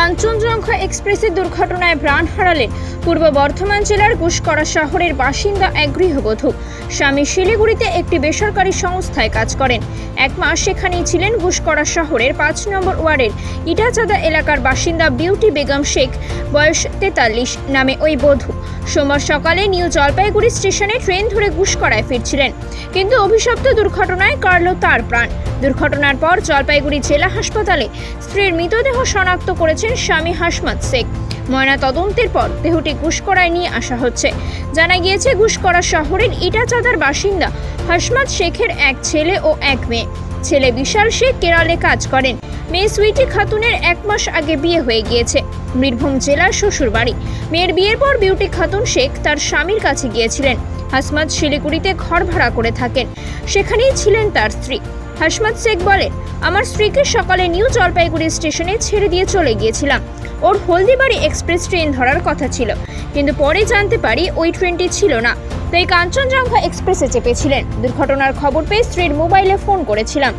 কাঞ্চনজঙ্ঘা এক্সপ্রেসের দুর্ঘটনায় প্রাণ হারালেন পূর্ব বর্ধমান জেলার গুসকরা শহরের বাসিন্দা এক গৃহবধূ। স্বামী শিলিগুড়িতে একটি বেসরকারি সংস্থায় কাজ করেন। এক মাস সেখানেই ছিলেন গুসকরা শহরের পাঁচ নম্বর ওয়ার্ডের ইটাচাদা এলাকার বাসিন্দা বিউটি বেগম শেখ, বয়স তেতাল্লিশ, নামে ওই বধূ। সোমবার সকালে নিউ জলপাইগুড়ি স্টেশনে ট্রেন ধরে গুসকরায় ফিরছিলেন। কিন্তু অভিশপ্ত দুর্ঘটনায় কাড়ল তার প্রাণ। দুর্ঘটনার পর জলপাইগুড়ি জেলা হাসপাতালে স্ত্রীর মৃতদেহ শনাক্ত করেছেন স্বামী হাসমাত শেখ। ময়না তদন্তের পর দেহটি গুসকরায় নিয়ে আসা হচ্ছে। জানা গিয়েছে গুসকরা শহরের ইটাচাঁদার বাসিন্দা হাসমাত শেখের এক ছেলে ও এক মেয়ে। ছেলে বিশাল শেখ কেরালে কাজ করেন। মেয়ে সুইটি খাতুনের এক মাস আগে বিয়ে হয়ে গিয়েছে। বীরভূম জেলার শ্বশুর বাড়ি মেয়ের বিয়ের পর বিউটি খাতুন শেখ তার স্বামীর কাছে গিয়েছিলেন। হাসমাত শিলিগুড়িতে ঘর ভাড়া করে থাকেন। সেখানেই ছিলেন তার স্ত্রী। হাসমাত শেখ বলেন, আমার স্ত্রীকে সকালে নিউ জলপাইগুড়ি স্টেশনে ছেড়ে দিয়ে চলে গিয়েছিলাম। ওর হলদিবাড়ি এক্সপ্রেস ট্রেন ধরার কথা ছিল। কিন্তু পরে জানতে পারি ওই ট্রেনটি ছিল না। তাই কাঞ্চনজঙ্ঘা এক্সপ্রেসে চেপেছিলেন। দুর্ঘটনার খবর পেয়ে স্ত্রীর মোবাইলে ফোন করেছিলাম।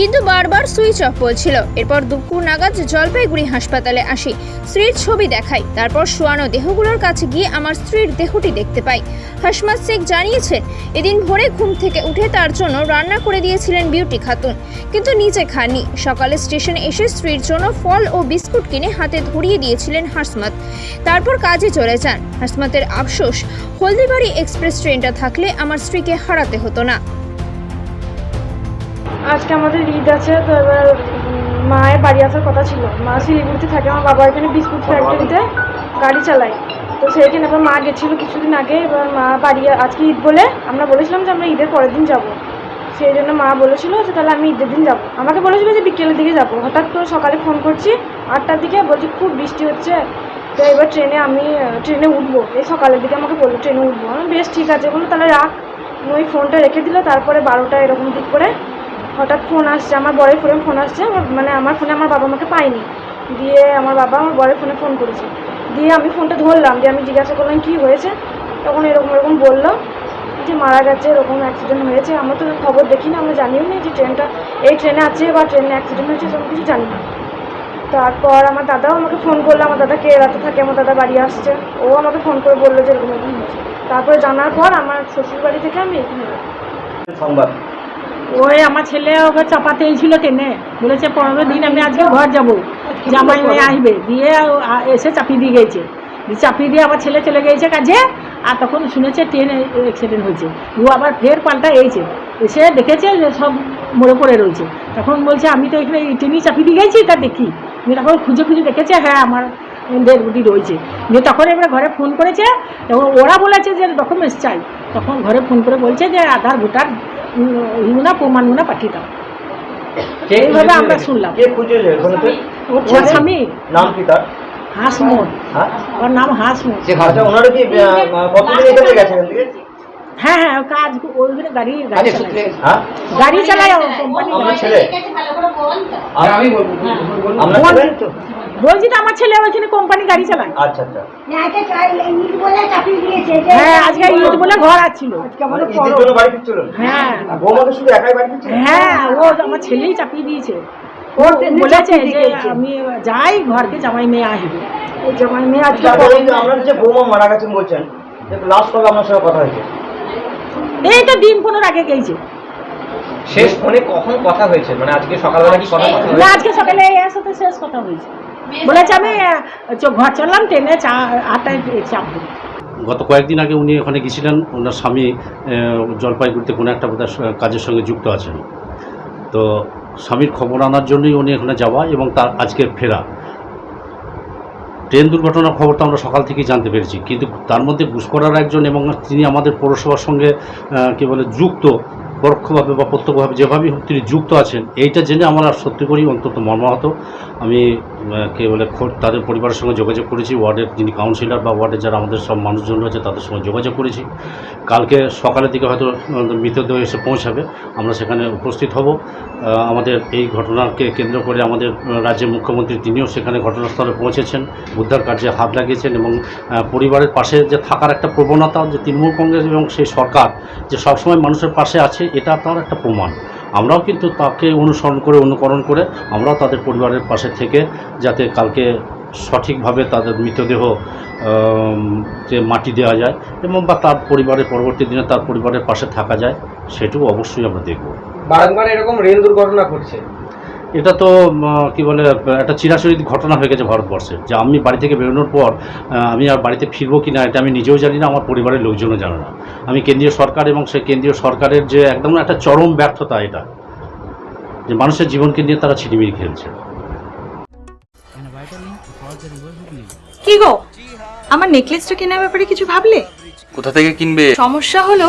কিন্তু বারবার সুইচ অফ বলছিল। এরপর দুপুর নাগাদ জলপাইগুড়ি হাসপাতালে আসি। স্ত্রীর ছবি দেখাই। তারপর শোয়ানো দেহগুলোর কাছে গিয়ে আমার স্ত্রীর দেহটি দেখতে পাই। হাসমাত শেখ জানিয়েছেন এদিন ভোরে ঘুম থেকে উঠে তার জন্য রান্না করে দিয়েছিলেন বিউটি খাতুন, কিন্তু নিজে খাননি। সকালে স্টেশনে এসে স্ত্রীর জন্য ফল ও বিস্কুট কিনে হাতে ধরিয়ে দিয়েছিলেন হাসমাত। তারপর কাজে চলে যান। হাসমাতের আফসোস, হলদিবাড়ি এক্সপ্রেস ট্রেনটা থাকলে আমার স্ত্রীকে হারাতে হতো না। আজকে আমাদের ঈদ আছে, তো এবার মায়ের বাড়ি আসার কথা ছিল। মা শিলিগুড়িতে থাকে, আমার বাবা এখানে বিস্কুট ফ্যাক্টরিতে গাড়ি চালায়। তো সেইখানে এবার মা গেছিল কিছুদিন আগে, এবার মা বাড়ি, আজকে ঈদ বলে আমরা বলেছিলাম যে আমরা ঈদের পরের দিন যাব। সেই জন্য মা বলেছিল যে তাহলে আমি ঈদের দিন যাব। আমাকে বলেছিল যে বিকেলের দিকে যাব। হঠাৎ করে সকালে ফোন করছি, আটটার দিকে, বলছি খুব বৃষ্টি হচ্ছে। তো এবার ট্রেনে আমি, ট্রেনে উঠবো। এই সকালের দিকে আমাকে বলল, ট্রেনে উঠবো। বেশ ঠিক আছে। বলল, তাহলে রাখ। ওই ফোনটা রেখে দিল, তারপরে বারোটা এরকম দিক করে হঠাৎ ফোন আসছে, আমার বরের ফোনে ফোন আসছে, আমার- মানে আমার ফোনে আমার বাবা আমাকে পায়নি। দিয়ে আমার বাবা আমার বরের ফোনে ফোন করেছে। দিয়ে আমি ফোনটা ধরলাম, দিয়ে আমি জিজ্ঞাসা করলাম, কী হয়েছে? তখন এরকম এরকম বলল যে, মারা গেছে, এরকম অ্যাক্সিডেন্ট হয়েছে। আমরা তো খবর দেখি না আমরা জানিও না যে ট্রেনটা এই ট্রেনে আছে বা ট্রেনে অ্যাক্সিডেন্ট হয়েছে সব কিছু জানি না। তারপর আমার দাদাও আমাকে ফোন করল, আমার দাদা কেরাতে থাকে? আমার দাদা বাড়ি আসছে। ও আমাকে ফোন করে বলল যে, এরকম এরকম হয়েছে। তারপরে জানার পর আমার শ্বশুর বাড়ি থেকে আমি এখানে সংবাদ। ওই আমার ছেলে ওকে চাপাতেই ছিল ট্রেনে বলেছে পনেরো দিন আমি আজকে ঘর যাব। জামাই মেয়ে আসবে। দিয়ে এসে চাপিয়ে দিয়ে গেছে। চাপিয়ে দিয়ে আমার ছেলে চলে গিয়েছে কাজে। আর তখন শুনেছে ট্রেন অ্যাক্সিডেন্ট হয়েছে। ও আবার ফের পাল্টা এসেছে। এসে দেখেছে যে সব মরে পড়ে রয়েছে। তখন বলছে আমি তো এখানে ট্রেনই চাপিয়ে দিয়ে গেছি তা দেখি। দিয়ে তখন খুঁজে খুঁজে দেখেছে হ্যাঁ আমার ডেড বডি রয়েছে। দিয়ে তখন এবার ঘরে ফোন করেছে। তখন ওরা বলেছে যে ডকুমেন্টস চাই তখন ঘরে ফোন করে বলছে যে আধার ভোটার নমুনা প্রমাণ নমুনা পাঠিয়ে দাও। এইভাবে আমরা শুনলাম। কে? ওর স্বামী। নাম কি তার? হাসমোর। হ্যাঁ? ওর নাম আচ্ছা ওনারা কি কতদিন এখান থেকে হ্যাঁ হ্যাঁ ও কাজ ওইখানে গাড়ি গাড়ি চালায়। হ্যাঁ? গাড়ি চালায় কোম্পানি আমি তো। বলছি তো আমার ছেলে ওইখানে কোম্পানি গাড়ি চালায়। আচ্ছা আচ্ছা। হ্যাঁ আজকে ঈদ বলে ঘর আসছিল মানে হ্যাঁ। হ্যাঁ ও আমার ছেলেই চাপিয়ে দিয়েছে। বলেছে যে আমি যাই ঘরকে জামাই মেয়ে আসবে। এই জামাই মেয়ে আজকে আচ্ছা, আপনার যে বৌমা মারা গেছেন বলছেন লাস্ট কবে আপনার সঙ্গে কথা হয়েছে? এই তো দিন পনেরো আগে গেছে। শেষ ফোনে কখন কথা হয়েছে? মানে আজকে সকালবেলা কি কথা না আজকে সকালে এর সাথে শেষ কথা হয়েছে। বলেছে আমি ঘর চললাম, ট্রেনে চা, আটটায় চাপবো গত কয়েকদিন আগে উনি ওখানে গেছিলেন ওনার স্বামী জলপাইগুড়িতে কোনো একটা স- কাজের সঙ্গে যুক্ত আছেন। তো স্বামীর খবর আনার জন্যই উনি এখানে যাওয়া এবং তার আজকের ফেরা। ট্রেন দুর্ঘটনার খবরটা আমরা সকাল থেকেই জানতে পেরেছি, কিন্তু তার মধ্যে ঘুষকরার একজন এবং তিনি আমাদের পৌরসভার সঙ্গে কী বলে, যুক্ত, পরোক্ষভাবে বা প্রত্যক্ষভাবে যেভাবেই হোক তিনি যুক্ত আছেন, এইটা জেনে আমরা সত্যি করেই অন্তত মর্মাহত। আমি কে বলে তাদের পরিবারের সঙ্গে যোগাযোগ করেছি, ওয়ার্ডের যিনি কাউন্সিলর বা ওয়ার্ডের যারা আমাদের সব মানুষজন রয়েছে তাদের সঙ্গে যোগাযোগ করেছি। কালকে সকালের দিকে হয়তো মৃতদেহ এসে পৌঁছাবে, আমরা সেখানে উপস্থিত হব। আমাদের এই ঘটনাকে কেন্দ্র করে আমাদের রাজ্যের মুখ্যমন্ত্রী তিনিও সেখানে ঘটনাস্থলে পৌঁছেছেন, উদ্ধার কার্যে হাত লাগিয়েছেন এবং পরিবারের পাশে যে থাকার একটা প্রবণতা যে তৃণমূল কংগ্রেস এবং সেই সরকার যে সবসময় মানুষের পাশে আছে, এটা তার একটা প্রমাণ। আমরাও কিন্তু তাকে অনুসরণ করে, অনুকরণ করে আমরাও তাদের পরিবারের পাশে থেকে যাতে কালকে সঠিকভাবে তাদের মৃতদেহ যে মাটি দেওয়া যায় এবং বা তার পরিবারের পরবর্তী দিনে তার পরিবারের পাশে থাকা যায়, সেটুকু অবশ্যই আমরা দেখব। বারংবার এরকম রেল দুর্ঘটনা ঘটছে। এটা তো কি বলে একটা চিরাচরিত ঘটনা হয়ে গেছে ভারতবর্ষে যে আমি বাড়ি থেকে বেরোনোর পর আমি আর বাড়িতে ফিরবো কি না এটা আমি নিজেও জানি না আমার পরিবারের লোকজনও জানে না। আমি কেন্দ্রীয় সরকার এবং সেই কেন্দ্রীয় সরকারের যে একদম একটা চরম ব্যর্থতা এটা যে মানুষের জীবনকে নিয়ে তারা ছিনিমিনি খেলছে। কি গো? আমার নেকলেসটা কেনার ব্যাপারে কিছু ভাবলে? কোথা থেকে কিনবে? সমস্যা হলো